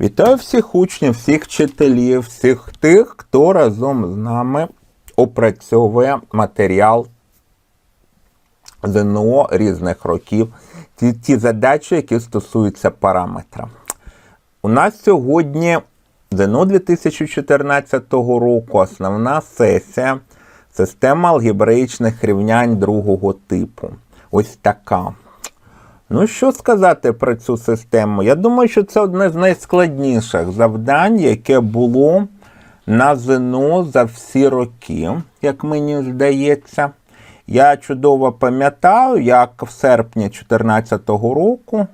Вітаю всіх учнів, всіх вчителів, всіх тих, хто разом з нами опрацьовує матеріал ЗНО різних років, ті, ті задачі, які стосуються параметра. У нас сьогодні ЗНО 2014 року основна сесія система алгебраїчних рівнянь другого типу. Ось така. Ну, що сказати про цю систему? Я думаю, що це одне з найскладніших завдань, яке було на ЗНО за всі роки, як мені здається. Я чудово пам'ятаю, як в серпні 2014 року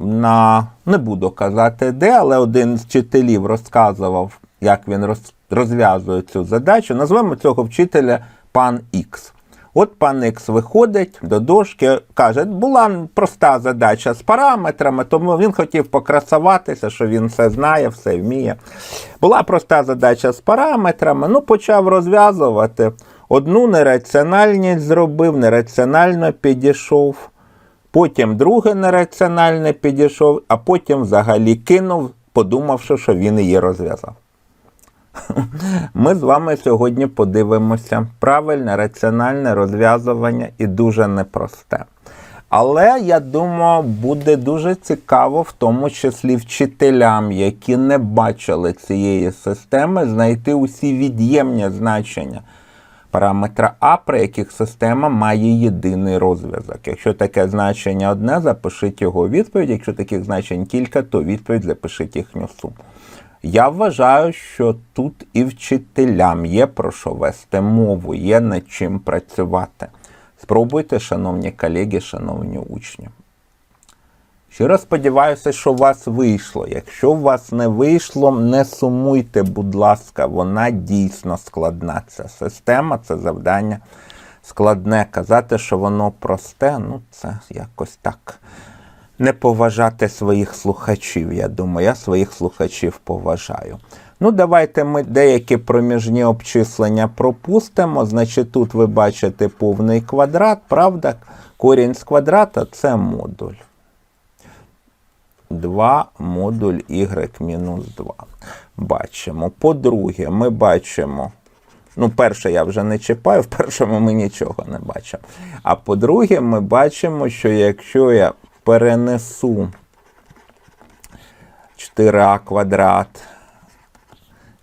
на не буду казати де, але один з вчителів розказував, як він розв'язує цю задачу. Назвемо цього вчителя пан Ікс. От пан Ікс виходить до дошки, каже, була проста задача з параметрами, тому він хотів покрасуватися, що він все знає, все вміє. Була проста задача з параметрами, ну почав розв'язувати. Одну нераціональність зробив, нераціонально підійшов. Потім друге нераціональне підійшов, а потім взагалі кинув, подумавши, що він її розв'язав. Ми з вами сьогодні подивимося правильне раціональне розв'язування і дуже непросте. Але я думаю, буде дуже цікаво, в тому числі вчителям, які не бачили цієї системи, знайти усі від'ємні значення параметра А, при яких система має єдиний розв'язок. Якщо таке значення одне, запишіть його відповідь. Якщо таких значень кілька, то відповідь запишіть їхню суму. Я вважаю, що тут і вчителям є про що вести мову, є над чим працювати. Спробуйте, шановні колеги, шановні учні. Щиро сподіваюся, що у вас вийшло. Якщо у вас не вийшло, не сумуйте, будь ласка, вона дійсно складна. Ця система, це завдання складне. Казати, що воно просте, ну це якось так. Не поважати своїх слухачів, я думаю, я своїх слухачів поважаю. Ну, давайте ми деякі проміжні обчислення пропустимо. Значить, тут ви бачите повний квадрат, правда? Корінь з квадрата це модуль. 2 модуль y мінус 2. Бачимо. По-друге, ми бачимо. Ну, перше я вже не чіпаю, в першому ми нічого не бачимо. А по-друге, ми бачимо, що якщо я перенесу 4а квадрат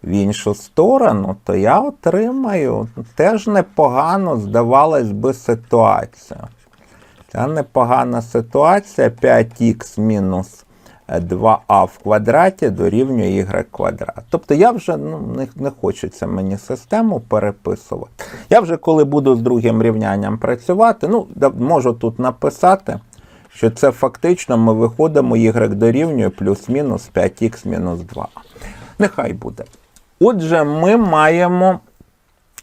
в іншу сторону, то я отримаю теж непогано, здавалось би, ситуацію. Ця непогана ситуація 5х мінус 2а в квадраті дорівнює y квадрат. Тобто я вже ну, не, не хочеться мені систему переписувати. Я вже коли буду з другим рівнянням працювати, ну, можу тут написати, що це фактично ми виходимо y дорівнює плюс-мінус 5х мінус 2. Нехай буде. Отже, ми маємо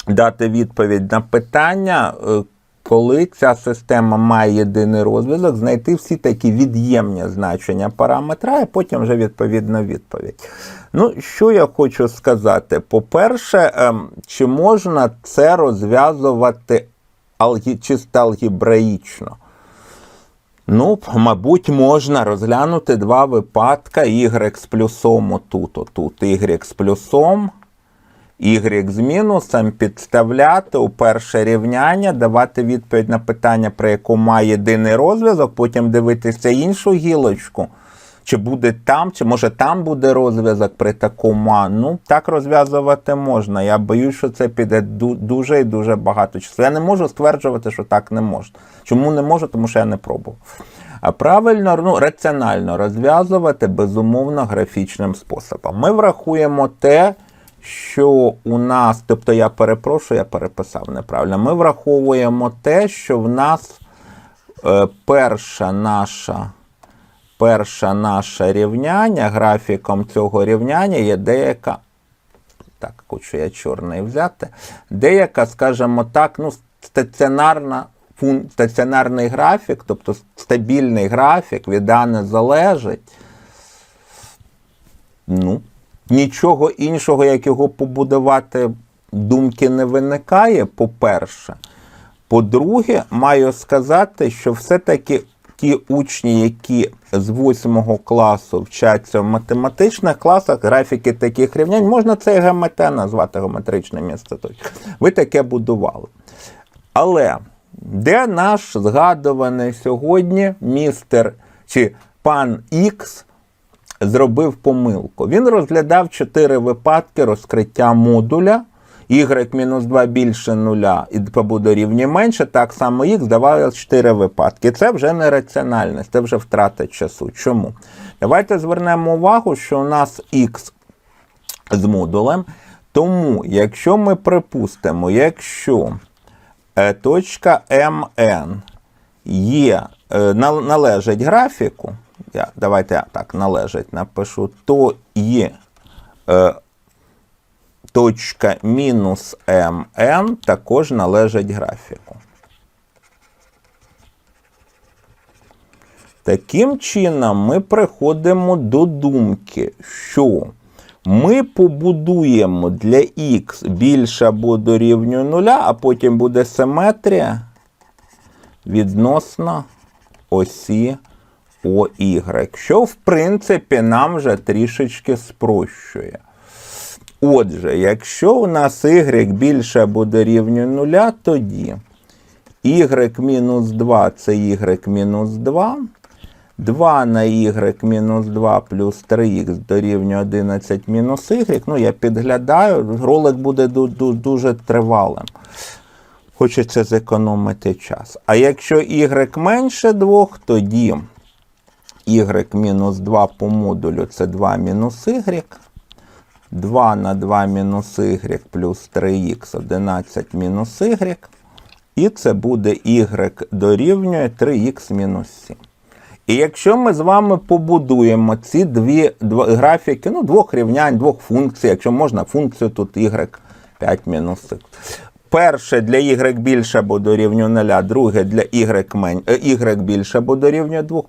дати відповідь на питання, е, коли ця система має єдиний розв'язок, знайти всі такі від'ємні значення параметра, і потім вже відповідна відповідь. Ну, що я хочу сказати? По-перше, ем, чи можна це розв'язувати чисто алгебраїчно? Ну, мабуть, можна розглянути два випадка y з плюсом отут, отут, y з плюсом, y з мінусом, підставляти у перше рівняння, давати відповідь на питання, про яку має єдиний розв'язок, потім дивитися іншу гілочку. Чи буде там, чи може там буде розв'язок при такому. Ну, так розв'язувати можна. Я боюсь, що це піде дуже і дуже багато часу. Я не можу стверджувати, що так не можна. Чому не можу? Тому що я не пробував. А правильно, ну, раціонально розв'язувати, безумовно, графічним способом. Ми врахуємо те, що у нас, тобто я перепрошую, я переписав неправильно. Ми враховуємо те, що в нас е, перша наша перше наше рівняння, графіком цього рівняння є деяка. Так, хочу я чорний взяти. Деяка, скажімо так, ну, стаціонарна, стаціонарний графік, тобто стабільний графік, від А не залежить. Ну, нічого іншого, як його побудувати, думки не виникає, по-перше. По-друге, маю сказати, що все-таки ті учні, які з 8 класу вчаться в математичних класах, графіки таких рівнянь, можна це ГМТ назвати геометричне місце. Ви таке будували. Але де наш згадуваний сьогодні містер чи пан Ікс зробив помилку? Він розглядав чотири випадки розкриття модуля. Y-2 більше нуля і буде рівні менше, так само Х давали 4 випадки. Це вже не раціональність, це вже втрата часу. Чому? Давайте звернемо увагу, що у нас Х з модулем. Тому, якщо ми припустимо, якщо е, точка МН є, е, належить графіку, я, давайте я так належить напишу, то є е, точка мінус МН також належить графіку. Таким чином, ми приходимо до думки, що ми побудуємо для х більше або дорівнює нуля, а потім буде симетрія відносно осі ОY, що, в принципі, нам вже трішечки спрощує. Отже, якщо у нас y більше або дорівнює нуля, тоді y мінус 2 це y мінус 2. 2 на y мінус 2 плюс 3х дорівнює 11 мінус y. Ну, я підглядаю, ролик буде ду- ду- дуже тривалим. Хочеться зекономити час. А якщо y менше 2, тоді y мінус 2 по модулю це 2 мінус y. 2 на 2 мінус y плюс 3х 11 мінус y. І це буде y дорівнює 3х мінус 7. І якщо ми з вами побудуємо ці дві графіки, ну, двох рівнянь, двох функцій, якщо можна функцію тут y 5 мінус х. Перше для y більше або дорівнює 0, друге для y, мен... е, y більше або дорівнює 2,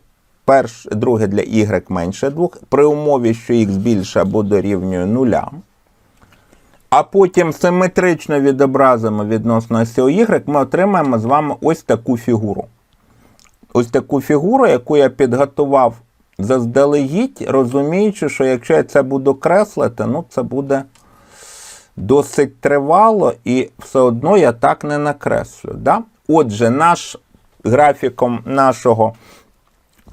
перш... друге для y менше 2, при умові, що x більше або дорівнює 0. А потім симетрично відобразимо відносно осі y, ми отримаємо з вами ось таку фігуру. Ось таку фігуру, яку я підготував заздалегідь, розуміючи, що якщо я це буду креслити, ну це буде досить тривало, і все одно я так не накреслю. Да? Отже, наш графіком нашого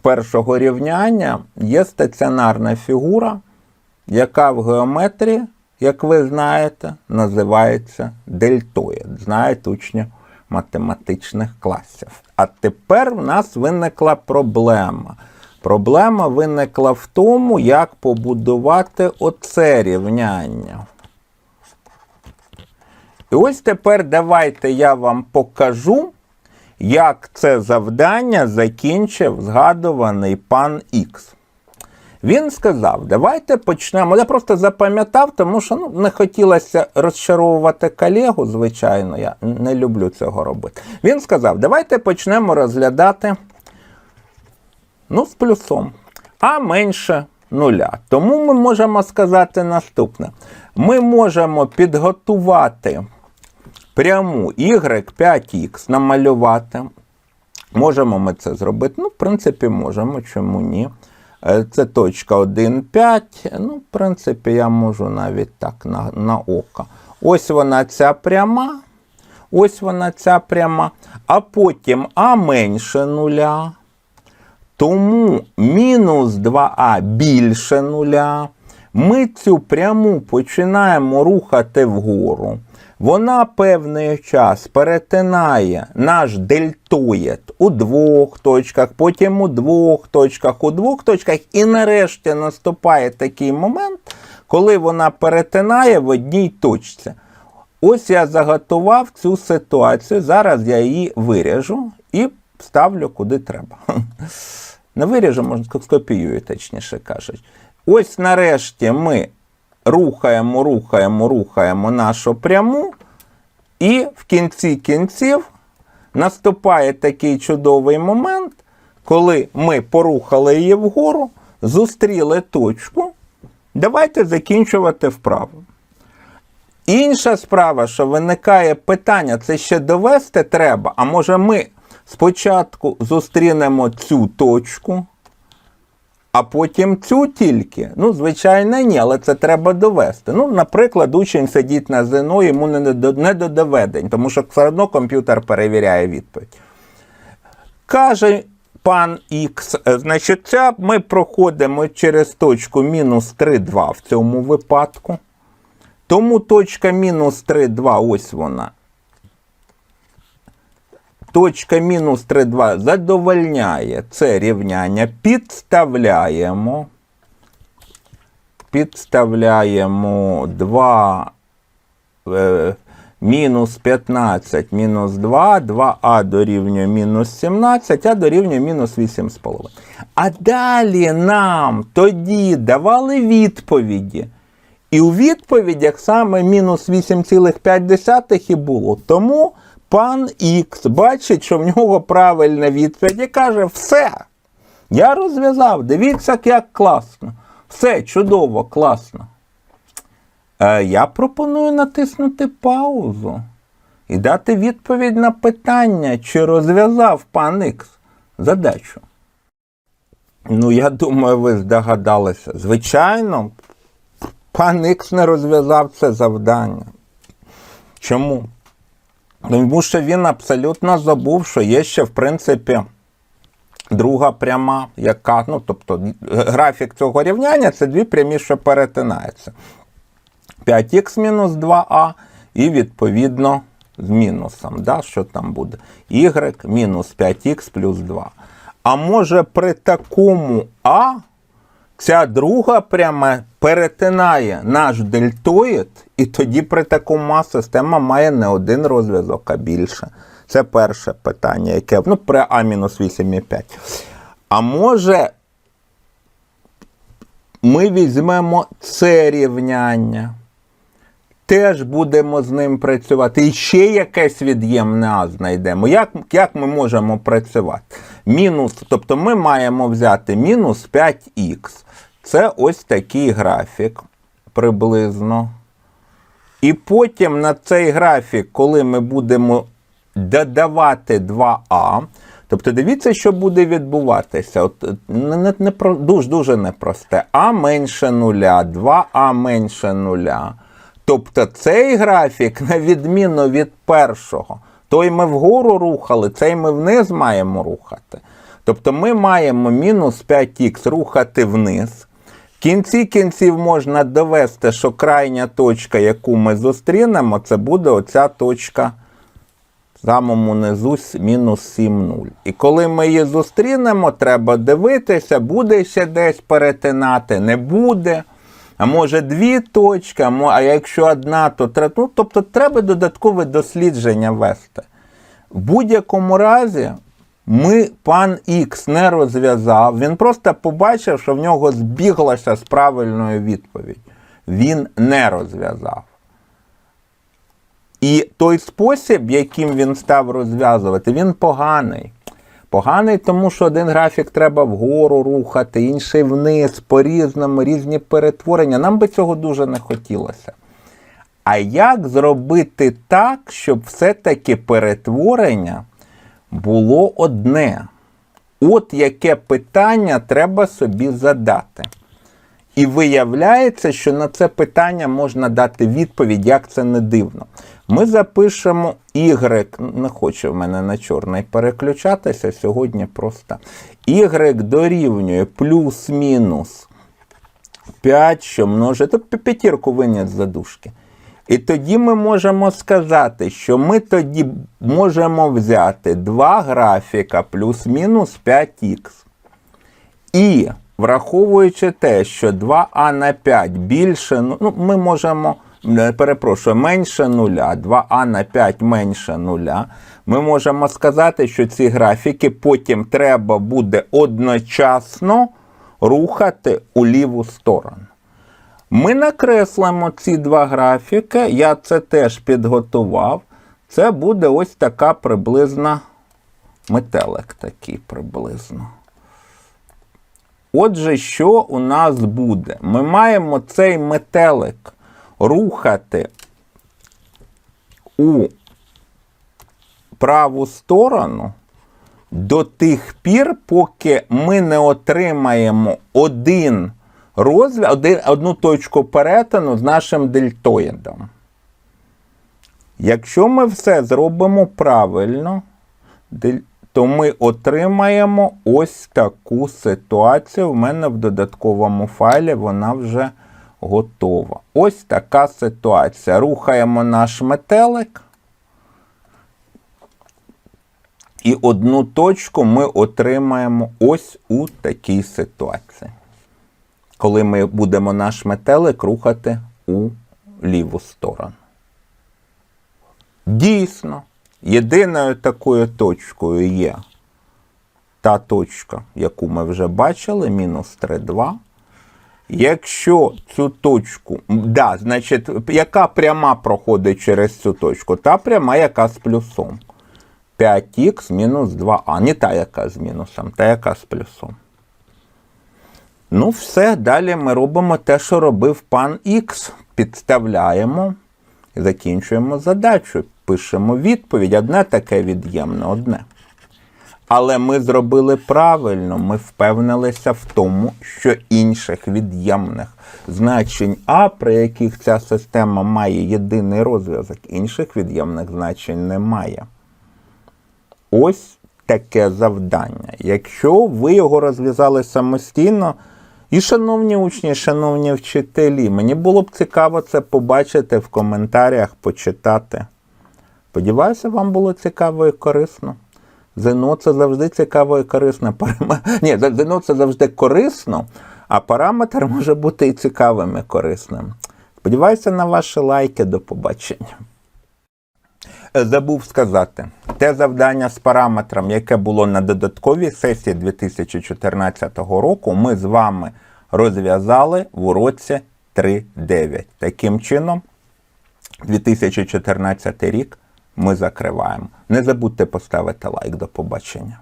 першого рівняння є стаціонарна фігура, яка в геометрії, як ви знаєте, називається дельтоїд. Знають учні математичних класів. А тепер в нас виникла проблема. Проблема виникла в тому, як побудувати оце рівняння. І ось тепер давайте я вам покажу, як це завдання закінчив згадуваний пан Ікс. Він сказав: давайте почнемо. Я просто запам'ятав, тому що ну, не хотілося розчаровувати колегу, звичайно, я не люблю цього робити. Він сказав: давайте почнемо розглядати ну, з плюсом, а менше нуля. Тому ми можемо сказати наступне: ми можемо підготувати пряму y5х, намалювати. Можемо ми це зробити? Ну, в принципі, можемо, чому ні. Е, Це точка 1,5. Ну, в принципі, я можу навіть так на, на око. Ось вона ця пряма. Ось вона ця пряма. А потім а менше нуля. Тому мінус 2а більше нуля. Ми цю пряму починаємо рухати вгору. Вона певний час перетинає наш дельтоїд у двох точках, потім у двох точках, у двох точках, і нарешті наступає такий момент, коли вона перетинає в одній точці. Ось я заготував цю ситуацію. Зараз я її виріжу і ставлю куди треба. Не виріжу, можна скопіюю, точніше кажуть. Ось нарешті ми рухаємо, рухаємо, рухаємо нашу пряму, і в кінці кінців наступає такий чудовий момент, коли ми порухали її вгору, зустріли точку. Давайте закінчувати вправу. Інша справа, що виникає питання, це ще довести треба, а може ми Спочатку зустрінемо цю точку, а потім цю тільки. Ну, звичайно, ні, але це треба довести. Ну, наприклад, учень сидить на ЗНО, йому не до, не до доведень, тому що все одно комп'ютер перевіряє відповідь. Каже пан Х, е, значить, це ми проходимо через точку мінус 3,2 в цьому випадку. Тому точка мінус 3,2, ось вона. Точка мінус 3,2 задовольняє це рівняння. Підставляємо. Підставляємо 2 е, мінус 15 мінус 2, 2а дорівнює мінус 17, а дорівнює мінус 8,5. А далі нам тоді давали відповіді. І у відповідях саме мінус 8,5 і було. Тому пан Х бачить, що в нього правильна відповідь і каже: все, я розв'язав, дивіться, як класно. Все чудово, класно. Е, я пропоную натиснути паузу і дати відповідь на питання, чи розв'язав пан Х задачу. Ну, я думаю, ви здогадалися. Звичайно, пан Х не розв'язав це завдання. Чому? Тому що він абсолютно забув, що є ще, в принципі, друга пряма, яка, ну, тобто, графік цього рівняння це дві прямі, що перетинаються. 5х мінус 2а і відповідно з мінусом. Да, Що там буде? y мінус 5х плюс 2. А може при такому А ця друга пряма перетинає наш дельтоїд, і тоді при такому система має не один розв'язок, а більше. Це перше питання, яке ну, при А мінус 8,5. А може ми візьмемо це рівняння теж будемо з ним працювати. І ще якесь від'ємне А знайдемо. Як як ми можемо працювати? Мінус, Тобто ми маємо взяти мінус 5х. Це ось такий графік приблизно. І потім на цей графік, коли ми будемо додавати 2а, тобто дивіться, що буде відбуватися. От, не, не, не, Дуже дуже непросте. А менше нуля, 2а менше нуля. Тобто цей графік, на відміну від першого, той ми вгору рухали, цей ми вниз маємо рухати. Тобто ми маємо мінус 5х рухати вниз. В кінці кінців можна довести, що крайня точка, яку ми зустрінемо, це буде оця точка в самому низу мінус 7,0. І коли ми її зустрінемо, треба дивитися, буде ще десь перетинати, не буде. А може дві точки, а якщо одна, то треба. Ну, тобто треба додаткове дослідження вести. В будь-якому разі, ми пан Х не розв'язав, він просто побачив, що в нього збіглося з правильною відповіддю. Він не розв'язав. І той спосіб, яким він став розв'язувати, він поганий. Поганий, тому що один графік треба вгору рухати, інший вниз, по-різному, різні перетворення. Нам би цього дуже не хотілося. А як зробити так, щоб все-таки перетворення було одне? От яке питання треба собі задати. І виявляється, що на це питання можна дати відповідь, як це не дивно. Ми запишемо Y, не хоче в мене на чорний переключатися, сьогодні просто. Y дорівнює плюс-мінус 5, що множить, п'ятірку виняти з задушки. І тоді ми можемо сказати, що ми тоді можемо взяти два графіка плюс-мінус 5х. І враховуючи те, що 2а на 5 більше, ну, ми можемо перепрошую, менше нуля, 2а на 5 менше нуля, ми можемо сказати, що ці графіки потім треба буде одночасно рухати у ліву сторону. Ми накреслимо ці два графіки, я це теж підготував. Це буде ось така приблизна метелик такий приблизно. Отже, що у нас буде? Ми маємо цей метелик рухати у праву сторону, до тих пір, поки ми не отримаємо один розв'яз, один, одну точку перетину з нашим дельтоїдом. Якщо ми все зробимо правильно, то ми отримаємо ось таку ситуацію. У мене в додатковому файлі вона вже готова. Ось така ситуація. Рухаємо наш метелик. І одну точку ми отримаємо ось у такій ситуації. Коли ми будемо наш метелик рухати у ліву сторону. Дійсно, єдиною такою точкою є та точка, яку ми вже бачили, мінус 3,2. Якщо цю точку, да, значить, яка пряма проходить через цю точку? Та пряма, яка з плюсом. 5х мінус 2а. Не та, яка з мінусом, та яка з плюсом. Ну, все, далі ми робимо те, що робив пан Х. Підставляємо і закінчуємо задачу. Пишемо відповідь. Одне таке від'ємне, одне. Але ми зробили правильно, ми впевнилися в тому, що інших від'ємних значень А, при яких ця система має єдиний розв'язок, інших від'ємних значень немає. Ось таке завдання. Якщо ви його розв'язали самостійно, і, шановні учні, шановні вчителі, мені було б цікаво це побачити в коментарях, почитати. Сподіваюся, вам було цікаво і корисно. ЗНО це завжди цікаво і корисно. Ні, ЗНО це завжди корисно, а параметр може бути і цікавим і корисним. Сподіваюся на ваші лайки. До побачення. Забув сказати, те завдання з параметром, яке було на додатковій сесії 2014 року, ми з вами розв'язали в уроці 3.9. Таким чином, 2014 рік ми закриваємо. Не забудьте поставити лайк. До побачення.